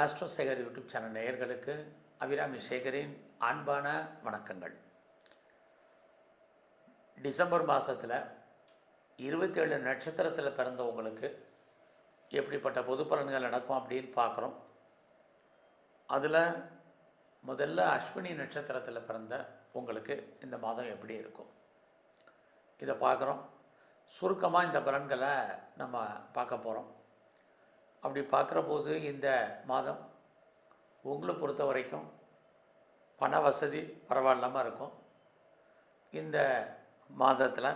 ஆஸ்ட்ரோசேகர் YouTube channel நேயர்களுக்கு அபிராமி சேகரின் அன்பான வணக்கங்கள். டிசம்பர் மாதத்தில் இருபத்தேழு நட்சத்திரத்தில் பிறந்தவங்களுக்கு எப்படிப்பட்ட பொது பலன்கள் நடக்கும் அப்படின்னு பார்க்குறோம் அதில் முதல்ல அஸ்வினி நட்சத்திரத்தில் பிறந்த உங்களுக்கு இந்த மாதம் எப்படி இருக்கும்? இதை பார்க்குறோம் சுருக்கமாக இந்த பலன்களை நம்ம பார்க்க போகிறோம் அப்படி பார்க்குற போது இந்த மாதம் உங்களை பொறுத்த வரைக்கும் பண வசதி பரவாயில்லாமல் இருக்கும். இந்த மாதத்தில்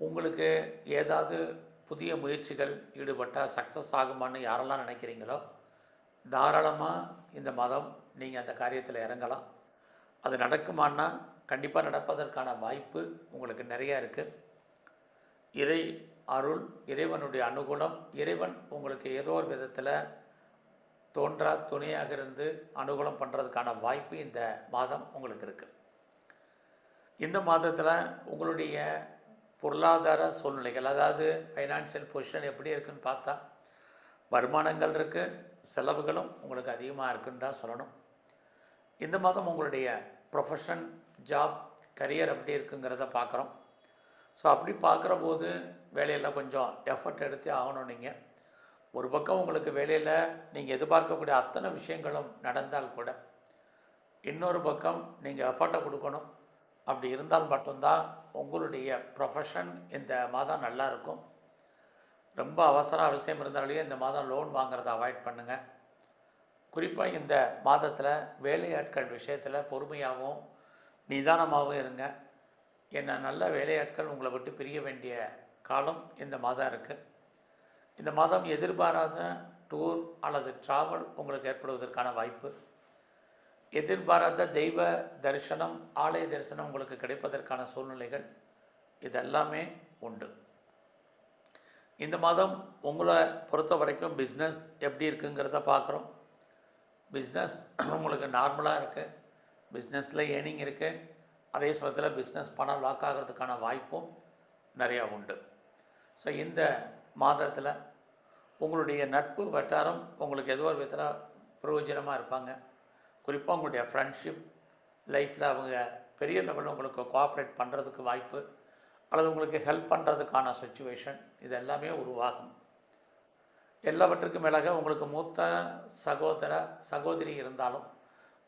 உங்களுக்கு ஏதாவது புதிய முயற்சிகள் ஈடுபட்டால் சக்ஸஸ் ஆகுமான்னு யாரெல்லாம் நினைக்கிறீங்களோ தாராளமாக இந்த மாதம் நீங்கள் அந்த காரியத்தில் இறங்கலாம். அது நடக்குமான்னா கண்டிப்பாக நடப்பதற்கான வாய்ப்பு உங்களுக்கு நிறையா இருக்குது இறை அருள் இறைவனுடைய அனுகூலம் இறைவன் உங்களுக்கு ஏதோ ஒரு விதத்தில் தோன்றா துணையாக இருந்து அனுகூலம் பண்ணுறதுக்கான வாய்ப்பு இந்த மாதம் உங்களுக்கு இருக்குது இந்த மாதத்தில் உங்களுடைய பொருளாதார சூழ்நிலைகள் அதாவது ஃபைனான்சியல் பொசிஷன் எப்படி இருக்குன்னு பார்த்தா வருமானங்கள் இருக்குது செலவுகளும் உங்களுக்கு அதிகமாக இருக்குன்னு தான் சொல்லணும். இந்த மாதம் உங்களுடைய ப்ரொஃபஷன் ஜாப் கரியர் எப்படி இருக்குங்கிறத பார்க்குறோம். ஸோ அப்படி பார்க்குற போது வேலையில் கொஞ்சம் எஃபர்ட் எடுத்தே ஆகணும் நீங்கள் ஒரு பக்கம் உங்களுக்கு வேலையில் நீங்கள் எதிர்பார்க்கக்கூடிய அத்தனை விஷயங்களும் நடந்தால் கூட இன்னொரு பக்கம் நீங்கள் எஃபர்ட்டை கொடுக்கணும். அப்படி இருந்தால் மட்டும்தான் உங்களுடைய ப்ரொஃபஷன் இந்த மாதம் நல்லா இருக்கும். ரொம்ப அவசர அவசியம் இருந்தாலேயே இந்த மாதம் லோன் வாங்குறதை அவாய்ட் பண்ணுங்கள் குறிப்பாக இந்த மாதத்தில் வேலையாட்கள் விஷயத்தில் பொறுமையாகவும் நிதானமாகவும் இருங்க. என்ன நல்ல வேலையாட்கள் உங்களை விட்டு பிரிய வேண்டிய காலம் இந்த மாதம் இருக்குது இந்த மாதம் எதிர்பாராத டூர் அல்லது ட்ராவல் உங்களுக்கு ஏற்படுவதற்கான வாய்ப்பு. எதிர்பாராத தெய்வ தரிசனம் ஆலய தரிசனம் உங்களுக்கு கிடைப்பதற்கான சூழ்நிலைகள் இதெல்லாமே உண்டு. இந்த மாதம் உங்களை பொறுத்த வரைக்கும் பிஸ்னஸ் எப்படி இருக்குங்கிறத பார்க்குறோம். பிஸ்னஸ் உங்களுக்கு நார்மலாக இருக்குது பிஸ்னஸில் ஏர்னிங் இருக்குது அதே சமயத்தில் பிஸ்னஸ் பணம் லாக் ஆகிறதுக்கான வாய்ப்பும் நிறையா உண்டு. ஸோ இந்த மாதத்தில் உங்களுடைய நட்பு வட்டாரம் உங்களுக்கு எதோ ஒரு விதத்தில் பிரயோஜனமாக இருப்பாங்க? குறிப்பாக உங்களுடைய ஃப்ரெண்ட்ஷிப் லைஃப்பில் அவங்க பெரிய லெவலில் உங்களுக்கு கோஆப்ரேட் பண்ணுறதுக்கு வாய்ப்பு அல்லது உங்களுக்கு ஹெல்ப் பண்ணுறதுக்கான சுச்சுவேஷன் இது எல்லாமே உருவாகும். எல்லாவற்றுக்கும் மேலாக உங்களுக்கு மூத்த சகோதர சகோதரி இருந்தாலும்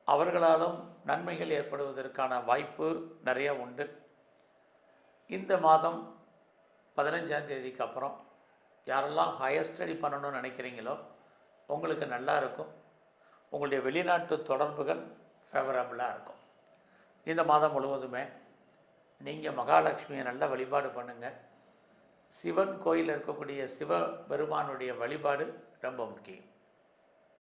அவர்களாலும் நன்மைகள் ஏற்படுவதற்கான வாய்ப்பு நிறைய உண்டு. இந்த மாதம் பதினஞ்சாம் தேதிக்கு அப்புறம் யாரெல்லாம் ஹையர் ஸ்டடி பண்ணணும்னு நினைக்கிறீங்களோ உங்களுக்கு நல்லா இருக்கும். உங்களுடைய வெளிநாட்டு தொடர்புகள் ஃபேவரபுளாக இருக்கும். இந்த மாதம் முழுவதுமே நீங்கள் மகாலட்சுமியை நல்லா வழிபாடு பண்ணுங்கள் சிவன் கோயிலில் இருக்கக்கூடிய சிவபெருமானுடைய வழிபாடு ரொம்ப முக்கியம்.